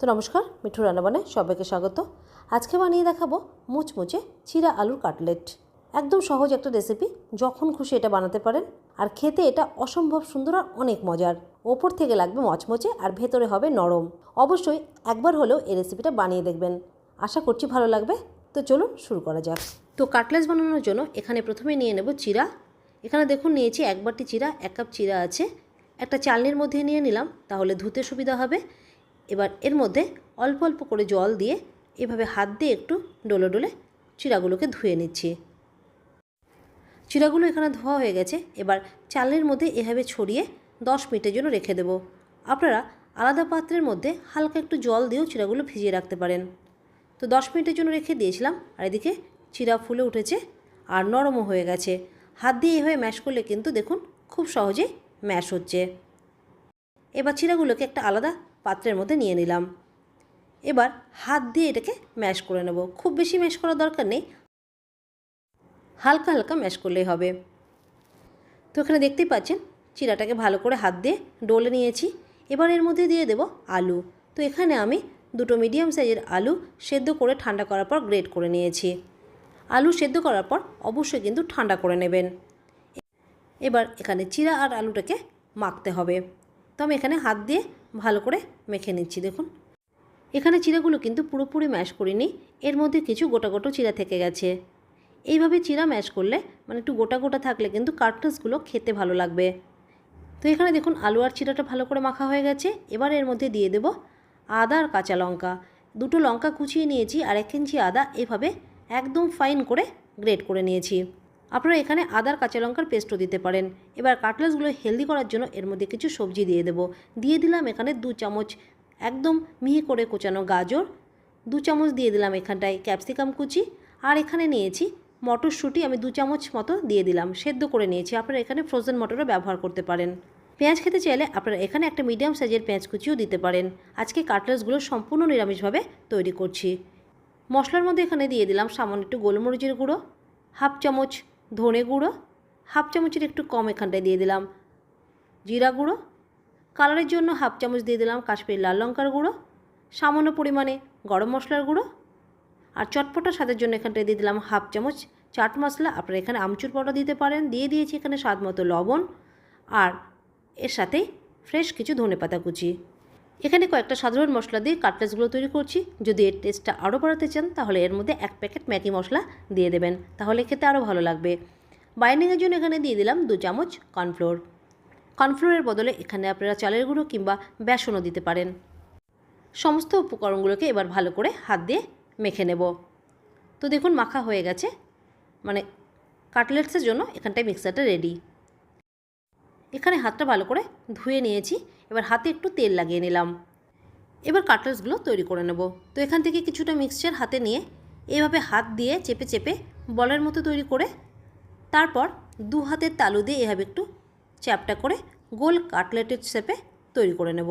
তো নমস্কার, মিঠু রান্নাবানে সবাইকে স্বাগত। আজকে বানিয়ে দেখাবো মুচমুচে চিরা আলুর কাটলেট। একদম সহজ একটা রেসিপি যখন খুশি এটা বানাতে পারেন। আর খেতে এটা অসম্ভব সুন্দর আর অনেক মজার। ওপর থেকে লাগবে মচমচে আর ভেতরে হবে নরম। অবশ্যই একবার হলেও এই রেসিপিটা বানিয়ে দেখবেন। আশা করছি ভালো লাগবে। তো চলুন শুরু করা যাক। তো কাটলেট বানানোর জন্য এখানে প্রথমে নিয়ে নেব চিরা। এখানে দেখুন নিয়েছি এক বাটি চিরা, এক কাপ চিরা আছে। একটা চালনির মধ্যে নিয়ে নিলাম, তাহলে ধুতে সুবিধা হবে। এবার এর মধ্যে অল্প অল্প করে জল দিয়ে এভাবে হাত দিয়ে একটু ডোলে ডোলে চিরাগুলোকে ধুয়ে নিচ্ছি। চিরাগুলো এখানে ধোয়া হয়ে গেছে, এবার চালের মধ্যে এভাবে ছড়িয়ে দশ মিনিটের জন্য রেখে দেবো। আপনারা আলাদা পাত্রের মধ্যে হালকা একটু জল দিয়েও চিরাগুলো ভিজিয়ে রাখতে পারেন। তো দশ মিনিটের জন্য রেখে দিয়েছিলাম, আর এদিকে চিরা ফুলে উঠেছে আর নরমও হয়ে গেছে। হাত দিয়ে এভাবে ম্যাশ করলে কিন্তু দেখুন খুব সহজে ম্যাশ হচ্ছে। এবার চিরাগুলোকে একটা আলাদা পাত্রের মধ্যে নিয়ে নিলাম। এবার হাত দিয়ে এটাকে ম্যাশ করে নেব। খুব বেশি ম্যাশ করার দরকার নেই। হালকা হালকা ম্যাশ করলেই হবে। তো এখানে দেখতেই পাচ্ছেন, চিরাটাকে ভালো করে হাত দিয়ে ডলে নিয়েছি। এবার এর মধ্যে দিয়ে দেব আলু। তো এখানে আমি দুটো মিডিয়াম সাইজের আলু সেদ্ধ করে ঠান্ডা করার পর গ্রেট করে নিয়েছি। আলু সেদ্ধ করার পর অবশ্যই কিন্তু ঠান্ডা করে নেবেন। এবার এখানে চিরা আর আলুটাকে মাখতে হবে। তো আমি এখানে হাত দিয়ে ভালো করে মেখে নিচ্ছি, দেখুন। এখানে চিরাগুলো কিন্তু পুরোপুরি ম্যাশ করিনি, এর মধ্যে কিছু গোটা গোটা চিরা থেকে গেছে। এইভাবে চিরা ম্যাশ করলে মানে একটু গোটা গোটা থাকলে কিন্তু কার্টুসগুলো খেতে ভালো লাগবে। তো এখানে দেখুন, আলু আর চিরাটা ভালো করে মাখা হয়ে গেছে। এবার এর মধ্যে দিয়ে দেব আদা আর কাঁচা লঙ্কা। দুটো লঙ্কা কুচিয়ে নিয়েছি, আর এক ইঞ্চি আদা এভাবে একদম ফাইন করে গ্রেট করে নিয়েছি। আপনারা এখানে আদার কাঁচা লঙ্কার পেস্টও দিতে পারেন। এবার কাটলেটসগুলো হেলদি করার জন্য এর মধ্যে কিছু সবজি দিয়ে দেবো। দিয়ে দিলাম এখানে দু চামচ একদম মিহি করে কোচানো গাজর, দু চামচ দিয়ে দিলাম এখানটায় ক্যাপসিকাম কুচি, আর এখানে নিয়েছি মটরশুঁটি, আমি দু চামচ মতো দিয়ে দিলাম, সেদ্ধ করে নিয়েছি। আপনারা এখানে ফ্রোজেন মটরও ব্যবহার করতে পারেন। পেঁয়াজ খেতে চাইলে আপনারা এখানে একটা মিডিয়াম সাইজের পেঁয়াজ কুচিও দিতে পারেন। আজকে কাটলেটসগুলো সম্পূর্ণ নিরামিষভাবে তৈরি করছি। মশলার মধ্যে এখানে দিয়ে দিলাম সামান্য একটু গোলমরিচের গুঁড়ো, হাফ চামচ ধনে গুঁড়ো, হাফ চামচের একটু কম এখানটায় দিয়ে দিলাম। জিরা গুঁড়ো, কালারের জন্য হাফ চামচ দিয়ে দিলাম কাশ্মীর লাল লঙ্কার গুঁড়ো, সামান্য পরিমাণে গরম মশলার গুঁড়ো, আর চটপটা স্বাদের জন্য এখানটায় দিয়ে দিলাম হাফ চামচ চাট মশলা। আপনারা এখানে আমচুর পাউডার দিতে পারেন, দিয়ে দিয়েছি এখানে স্বাদ মতো লবণ, আর এর সাথে ফ্রেশ কিছু ধনে পাতা কুচি। এখানে কয়েকটা সাধারণ মশলা দিয়ে কাটলেটসগুলো তৈরি করছি। যদি এর টেস্টটা আরও বাড়াতে চান, তাহলে এর মধ্যে এক প্যাকেট ম্যাগি মশলা দিয়ে দেবেন। তাহলে খেতে আরও ভালো লাগবে। বাইন্ডিংয়ের জন্য এখানে দিয়ে দিলাম দু চামচ কর্নফ্লোর। কর্নফ্লোরের বদলে এখানে আপনারা চালের গুঁড়ো কিংবা বেসনও দিতে পারেন। সমস্ত উপকরণগুলোকে এবার ভালো করে হাত দিয়ে মেখে নেব। তো দেখুন, মাখা হয়ে গেছে। মানে কাটলেটসের জন্য এখানটায় মিক্সারটা রেডি। এখানে হাতটা ভালো করে ধুয়ে নিয়েছি। এবার হাতে একটু তেল লাগিয়ে নিলাম। এবার কাটলেটসগুলো তৈরি করে নেব। তো এখান থেকে কিছুটা মিক্সচার হাতে নিয়ে এভাবে হাত দিয়ে চেপে চেপে বলের মতো তৈরি করে তারপর দু হাতের তালু দিয়ে এভাবে একটু চ্যাপটা করে গোল কাটলেটের শেপে তৈরি করে নেব।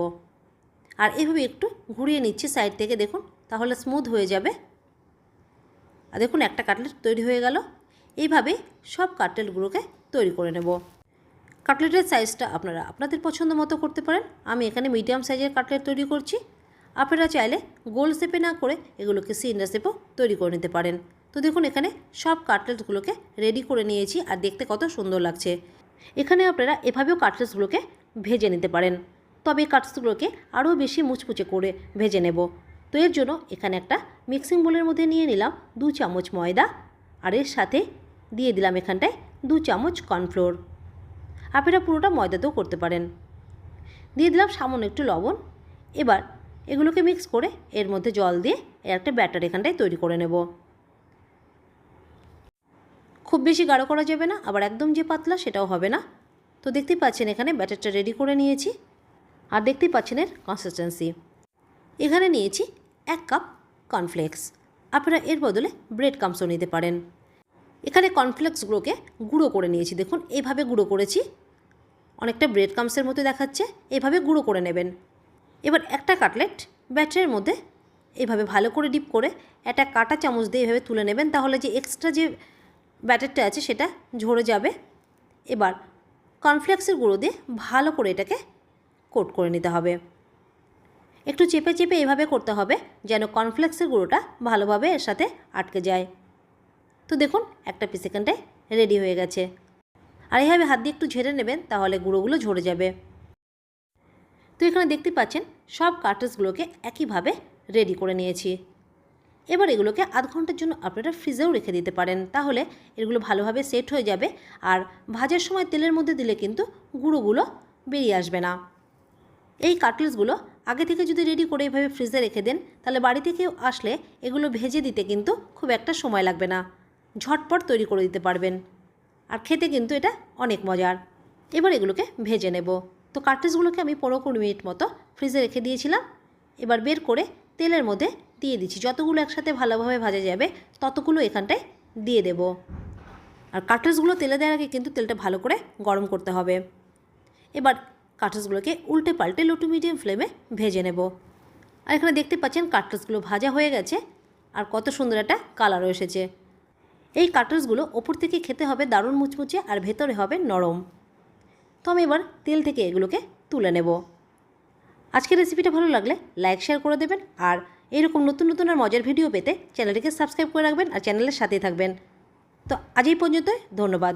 আর এভাবে একটু ঘুরিয়ে নিচ্ছি সাইড থেকে, দেখুন, তাহলে স্মুথ হয়ে যাবে। আর দেখুন, একটা কাটলেট তৈরি হয়ে গেল। এইভাবে সব কাটলেটগুলোকে তৈরি করে নেব। কাটলেটের সাইজটা আপনারা আপনাদের পছন্দ মতো করতে পারেন। আমি এখানে মিডিয়াম সাইজের কাটলেট তৈরি করছি। আপনারা চাইলে গোল শেপে না করে এগুলোকে সিলিন্ডার শেপও তৈরি করে নিতে পারেন। তো দেখুন, এখানে সব কাটলেটগুলোকে রেডি করে নিয়েছি আর দেখতে কত সুন্দর লাগছে। এখানে আপনারা এভাবেও কাটলেটসগুলোকে ভেজে নিতে পারেন। তবে এই কাটলেটসগুলোকে আরও বেশি মুচমুচে করে ভেজে নেব। তো এর জন্য এখানে একটা মিক্সিং বোলের মধ্যে নিয়ে নিলাম দু চামচ ময়দা। আর এর সাথে দিয়ে দিলাম এখানটায় দু চামচ কর্নফ্লোর। আপনারা পুরোটা ময়দাতেও করতে পারেন। দিয়ে দিলাম সামান্য একটু লবণ। এবার এগুলোকে মিক্স করে এর মধ্যে জল দিয়ে এর একটা ব্যাটার এখানটায় তৈরি করে নেব। খুব বেশি গাঢ় করা যাবে না, আবার একদম যে পাতলা সেটাও হবে না। তো দেখতেই পাচ্ছেন এখানে ব্যাটারটা রেডি করে নিয়েছি। আর দেখতেই পাচ্ছেন এর কনসিস্টেন্সি এখানে নিয়েছি এক কাপ কর্নফ্লেক্স আপনারা এর বদলে ব্রেড কামসও নিতে পারেন। এখানে কর্নফ্লেক্সগুলোকে গুঁড়ো করে নিয়েছি। দেখুন এইভাবে গুঁড়ো করেছি। অনেকটা ব্রেড কামসের মতো দেখাচ্ছে। এভাবে গুঁড়ো করে নেবেন। এবার একটা কাটলেট ব্যাটারের মধ্যে এভাবে ভালো করে ডিপ করে একটা কাটা চামচ দিয়ে এভাবে তুলে নেবেন। তাহলে যে এক্সট্রা যে ব্যাটারটা আছে, সেটা ঝরে যাবে। এবার কর্নফ্লেক্সের গুঁড়ো দিয়ে ভালো করে এটাকে কোট করে নিতে হবে। একটু চেপে চেপে এভাবে করতে হবে, যেন কর্নফ্লেক্সের গুঁড়োটা ভালোভাবে এর সাথে আটকে যায়। তো দেখুন, একটা পিস এখানটায় রেডি হয়ে গেছে। আর এইভাবে হাত দিয়ে একটু ঝেড়ে নেবেন, তাহলে গুঁড়োগুলো ঝরে যাবে। তো এখানে দেখতে পাচ্ছেন, সব কার্টেজগুলোকে একইভাবে রেডি করে নিয়েছি। এবার এগুলোকে আধ ঘণ্টার জন্য আপনারা ফ্রিজেও রেখে দিতে পারেন, তাহলে এগুলো ভালোভাবে সেট হয়ে যাবে। আর ভাজার সময় তেলের মধ্যে দিলে কিন্তু গুঁড়োগুলো বেরিয়ে আসবে না। এই কাটলেটসগুলো আগে থেকে যদি রেডি করে এইভাবে ফ্রিজে রেখে দেন, তাহলে বাড়ি থেকে কেউ আসলে এগুলো ভেজে দিতে কিন্তু খুব একটা সময় লাগবে না। ঝটপট তৈরি করে দিতে পারবেন। আর খেতে কিন্তু এটা অনেক মজার। এবার এগুলোকে ভেজে নেব। তো কাটলেটসগুলোকে আমি পনেরো কুড়ি মিনিট মতো ফ্রিজে রেখে দিয়েছিলাম। এবার বের করে তেলের মধ্যে দিয়ে দিচ্ছি। যতগুলো একসাথে ভালোভাবে ভাজা যাবে, ততগুলো এখানটায় দিয়ে দেব। আর কাটলেটসগুলো তেলে দেওয়ার আগে কিন্তু তেলটা ভালো করে গরম করতে হবে। এবার কাটলেটসগুলোকে উল্টে পাল্টে লো টু মিডিয়াম ফ্লেমে ভেজে নেব। আর এখানে দেখতে পাচ্ছেন কাটলেটসগুলো ভাজা হয়ে গেছে। আর কত সুন্দর একটা কালারও এসেছে। এই কাটলসগুলো ওপর থেকে খেতে হবে দারুণ মুচমুচে আর ভেতরে হবে নরম। তো আমি এবার তেল থেকে এগুলোকে তুলে নেব। আজকের রেসিপিটা ভালো লাগলে লাইক শেয়ার করে দেবেন আর এরকম নতুন নতুন আর মজার ভিডিও পেতে চ্যানেলটিকে সাবস্ক্রাইব করে রাখবেন আর চ্যানেলের সাথেই থাকবেন। তো আজ এই পর্যন্ত ধন্যবাদ।